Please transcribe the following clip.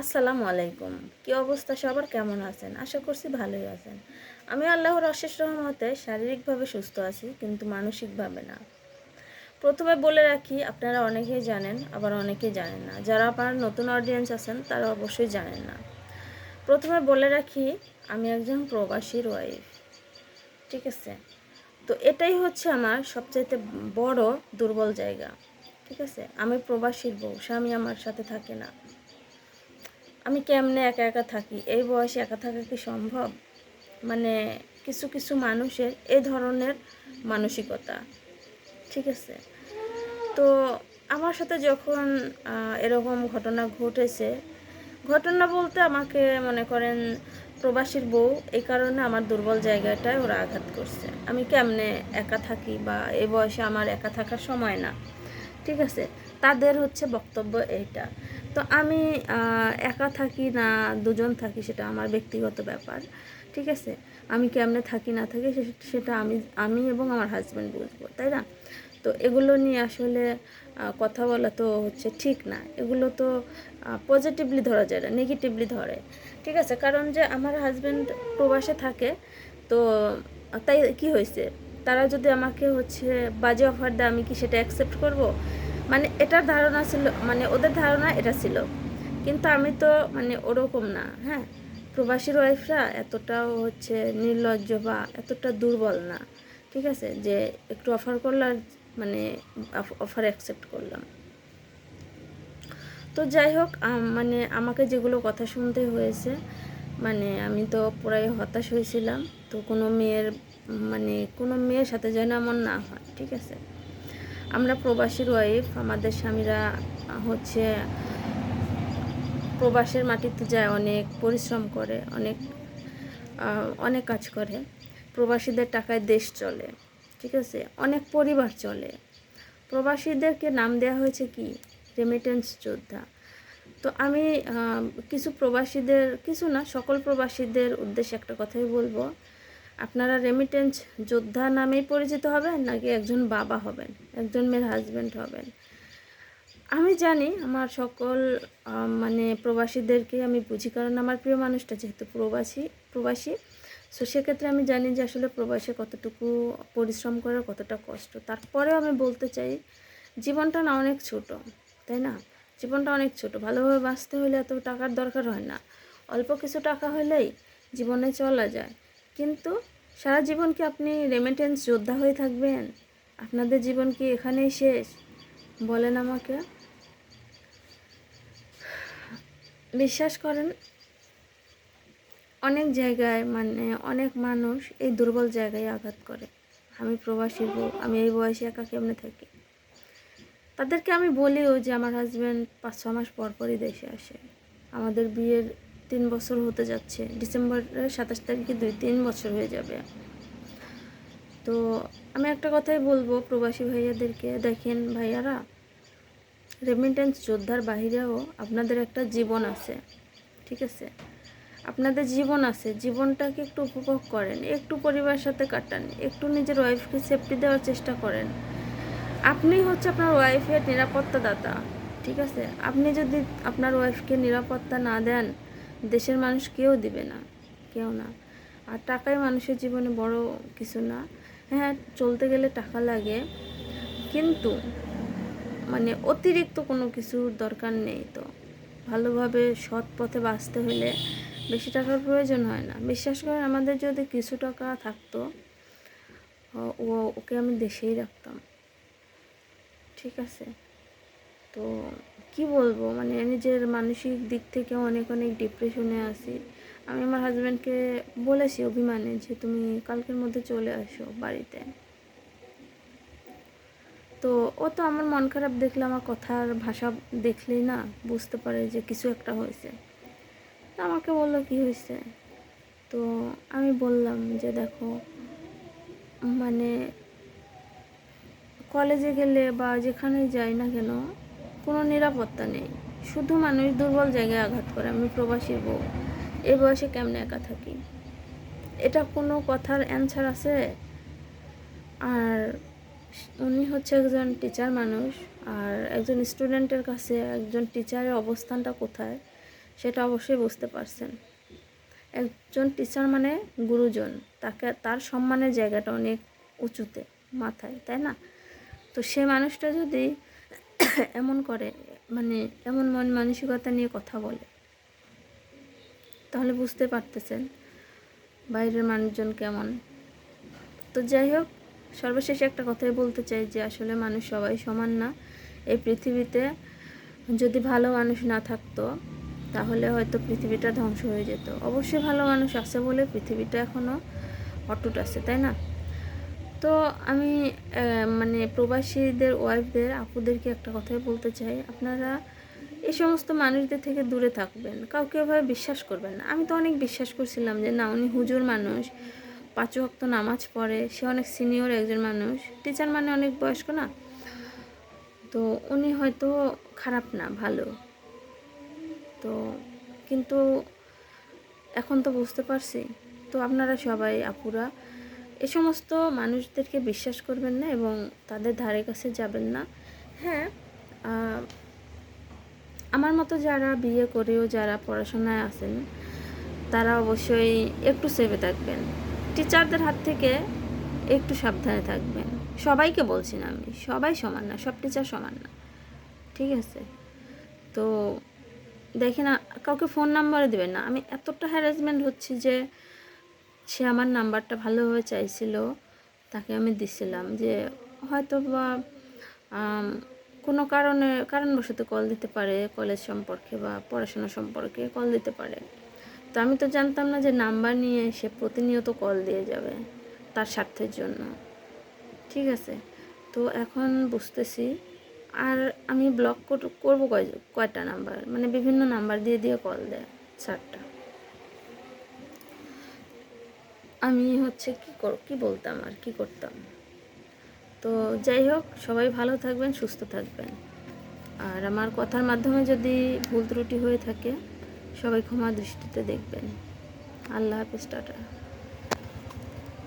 আসসালামু আলাইকুম। কি অবস্থা? সবার কেমন আছেন? আশা করছি ভালোই আছেন। আমি আল্লাহর অশেষ রহমতে শারীরিকভাবে সুস্থ আছি, কিন্তু মানসিকভাবে না। প্রথমে বলে রাখি, আপনারা অনেকেই জানেন, আবার অনেকেই জানেন না। যারা আপনার নতুন অডিয়েন্স আছেন, তারা অবশ্যই জানেন না। প্রথমে বলে রাখি, আমি একজন প্রবাসীর ওয়াইফ ঠিক আছে? তো এটাই হচ্ছে আমার সবচাইতে বড় দুর্বল জায়গা, ঠিক আছে? আমি প্রবাসীর বউ, স্বামী আমার সাথে থাকে না। আমি কেমনে একা একা থাকি? এই বয়সে একা থাকা কি সম্ভব? মানে কিছু কিছু মানুষের এ ধরনের মানসিকতা, ঠিক আছে? তো আমার সাথে যখন এরকম ঘটনা ঘটেছে, ঘটনা বলতে আমাকে মনে করেন প্রবাসীর বউ এই কারণে আমার দুর্বল জায়গাটায় ওরা আঘাত করছে। আমি কেমনে একা থাকি বা এই বয়সে আমার একা থাকার সময় না, ঠিক আছে? তাদের হচ্ছে বক্তব্য এইটা। তো আমি একা থাকি না, দুজন থাকি সেটা আমার ব্যক্তিগত ব্যাপার, ঠিক আছে? আমি কেমনে থাকি, না থাকি সেটা আমি আমি এবং আমার হাজব্যান্ড বুঝব, তাই না? তো এগুলো নিয়ে আসলে কথা বলা তো হচ্ছে ঠিক না। এগুলো তো পজিটিভলি ধরা যায় না নেগেটিভলি ধরে, ঠিক আছে? কারণ যে আমার হাজব্যান্ড প্রবাসে থাকে, তো তাই কি হয়েছে? তারা যদি আমাকে হচ্ছে বাজে অফার দেয়, আমি কি সেটা অ্যাকসেপ্ট করব? মানে এটার ধারণা ছিল মানে ওদের ধারণা এটা ছিল। কিন্তু আমি তো মানে ওরকম না হ্যাঁ? প্রবাসীর ওয়াইফরা এতটাও হচ্ছে নির্লজ্জ বা এতটা দুর্বল না, ঠিক আছে? যে একটু অফার করলাম মানে অফার অ্যাকসেপ্ট করলাম তো যাই হোক মানে আমাকে যেগুলো কথা শুনতে হয়েছে মানে আমি তো পুরাই হতাশ হয়েছিলাম। তো কোনো মেয়ের মানে কোনো মেয়ের সাথে যেন এমন না হয়, ঠিক আছে? আমরা প্রবাসীর ওয়াইফ আমাদের স্বামীরা হচ্ছে প্রবাসের মাটিতে যায়, অনেক পরিশ্রম করে, অনেক অনেক কাজ করে। প্রবাসীদের টাকায় দেশ চলে, ঠিক আছে? অনেক পরিবার চলে। প্রবাসীদেরকে নাম দেওয়া হয়েছে কি? রেমিটেন্স যোদ্ধা। তো আমি কিছু প্রবাসীদের, কিছু না, সকল প্রবাসীদের উদ্দেশ্যে একটা কথাই বলব। আপনারা রেমিটেন্স যোদ্ধা নামেই পরিচিত হবেন নাকি একজন বাবা হবেন, একজন মেয়ের হাজব্যান্ড হবেন? আমি জানি আমার সকল মানে প্রবাসীদেরকে আমি বুঝি, কারণ আমার প্রিয় মানুষটা যেহেতু প্রবাসী প্রবাসী সো সেক্ষেত্রে আমি জানি যে আসলে প্রবাসে কতটুকু পরিশ্রম করা, কতটা কষ্ট। তারপরেও আমি বলতে চাই, জীবনটা না অনেক ছোট, তাই না? জীবনটা অনেক ছোট, ভালোভাবে বাঁচতে হলে এত টাকার দরকার হয় না। অল্প কিছু টাকা হলেই জীবনে চলা যায়। কিন্তু সারা জীবন কি আপনি রেমিটেন্স যোদ্ধা হয়ে থাকবেন? আপনাদের জীবন কি এখানেই শেষ? বলেন আমাকে। বিশ্বাস করেন, অনেক জায়গায় মানে অনেক মানুষ এই দুর্বল জায়গায় আঘাত করে। আমি প্রবাসী বউ, আমি এই বয়সে একা কেমনে থাকি? তাদেরকে আমি বলিও যে আমার হাজব্যান্ড পাঁচ ছ মাস পর পরই দেশে আসে। আমাদের বিয়ের তিন বছর হতে যাচ্ছে। ডিসেম্বরের সাতাশ তারিখে দুই তিন বছর হয়ে যাবে। তো আমি একটা কথাই বলব প্রবাসী ভাইয়াদেরকে। দেখেন ভাইয়ারা রেমিটেন্স যোদ্ধার বাহিরেও আপনাদের একটা জীবন আছে, ঠিক আছে? আপনাদের জীবন আছে, জীবনটাকে একটু উপভোগ করেন, একটু পরিবারের সাথে কাটান, একটু নিজের ওয়াইফকে সেফটি দেওয়ার চেষ্টা করেন। আপনি হচ্ছে আপনার ওয়াইফের নিরাপত্তা দাতা ঠিক আছে? আপনি যদি আপনার ওয়াইফকে নিরাপত্তা না দেন দেশের মানুষ কেউ দিবে না, কেউ না। আর টাকাই মানুষের জীবনে বড় কিছু না। হ্যাঁ চলতে গেলে টাকা লাগে, কিন্তু মানে অতিরিক্ত কোনো কিছুর দরকার নেই তো। ভালোভাবে সৎ পথে বাঁচতে হলে বেশি টাকার প্রয়োজন হয় না। বিশ্বাস করেন, আমাদের যদি কিছু টাকা থাকতো, ও- ওকে আমি দেশেই রাখতাম। ঠিক আছে? তো কি বলব? মানে নিজের মানসিক দিক থেকে অনেক অনেক ডিপ্রেশনে আছি। আমি আমার হাজব্যান্ডকে বলেছি অভিমানে যে, তুমি কালকের মধ্যে চলে আসো বাড়িতে। তো ও তো আমার মন খারাপ দেখলে, আমার কথার ভাষা দেখলেই না বুঝতে পারে যে কিছু একটা হয়েছে। তো আমাকে বলল, কি হয়েছে? তো আমি বললাম যে, দেখো মানে কলেজে গেলে বা যেখানে যাই না কেন কোনো নিরাপত্তা নেই। শুধু মানুষ দুর্বল জায়গায় আঘাত করে। আমি প্রবাসী বউ। এ বয়সে কেমনে একা থাকি? এটা কোনো কথার অ্যান্সার আছে? আর উনি হচ্ছে একজন টিচার মানুষ আর একজন স্টুডেন্টের কাছে একজন টিচারের অবস্থানটা কোথায় সেটা অবশ্যই বুঝতে পারছেন। একজন টিচার মানে গুরুজন। তাকে, তার সম্মানের জায়গাটা অনেক উঁচুতে, মাথায়, তাই না? তো সে মানুষটা যদি এমন করে মানে এমন মন মানসিকতা নিয়ে কথা বলে। তাহলে বুঝতে পারতেছেন বাইরের মানুষজন কেমন। তো যাই হোক, সর্বশেষে একটা কথাই বলতে চাই যে, আসলে মানুষ সবাই সমান না। এই পৃথিবীতে যদি ভালো মানুষ না থাকতো, তাহলে হয়তো পৃথিবীটা ধ্বংস হয়ে যেত। অবশ্যই ভালো মানুষ আছে বলে পৃথিবীটা এখনও অটুট আছে, তাই না? তো আমি মানে প্রবাসীদের ওয়াইফদের আপুদেরকে একটা কথাই বলতে চাই। আপনারা এই সমস্ত মানুষদের থেকে দূরে থাকবেন। কাউকে এভাবে বিশ্বাস করবেন না। আমি তো অনেক বিশ্বাস করছিলাম যে, না, উনি হুজুর মানুষ, পাঁচ ওয়াক্ত নামাজ পড়ে, সে অনেক সিনিয়র একজন মানুষ টিচার মানে অনেক বয়স্ক না? তো উনি হয়তো খারাপ না, ভালো। তো, কিন্তু এখন তো বুঝতে পারছি। তো আপনারা সবাই, আপুরা এ সমস্ত মানুষদেরকে বিশ্বাস করবেন না এবং তাদের ধারে কাছে যাবেন না। হ্যাঁ আমার মতো যারা বিয়ে করেও যারা পড়াশোনায় আছেন, তারা অবশ্যই একটু সেভে থাকবেন। টিচারদের হাত থেকে একটু সাবধানে থাকবেন। সবাইকে বলছি না আমি, সবাই সমান না, সব টিচার সমান না। ঠিক আছে? তো দেখে না কাউকে ফোন নাম্বারও দেবেন না। আমি এতটা হ্যারাসমেন্ট হচ্ছি যে সে আমার নাম্বারটা ভালোভাবে চাইছিল, তাকে আমি দিছিলাম যে হয়তো বা কোনো কারণে, কারণবশত কল দিতে পারে কলেজ সম্পর্কে বা পড়াশোনা সম্পর্কে কল দিতে পারে। তো আমি তো জানতাম না যে নাম্বার নিয়ে সে প্রতিনিয়ত কল দিয়ে যাবে তার স্বার্থের জন্য। ঠিক আছে? তো এখন বুঝতেছি, আর আমি ব্লক করব কয়, কয়টা নাম্বার? মানে বিভিন্ন নাম্বার দিয়ে দিয়ে কল দেয় চারটা আমি হচ্ছে কি কর, কি বলতাম আর কি করতাম? তো যাই হোক, সবাই ভালো থাকবেন, সুস্থ থাকবেন। আর আমার কথার মাধ্যমে যদি ভুল ত্রুটি হয়ে থাকে, সবাই ক্ষমা দৃষ্টিতে দেখবেন। আল্লাহ হাফিজ, টাটা।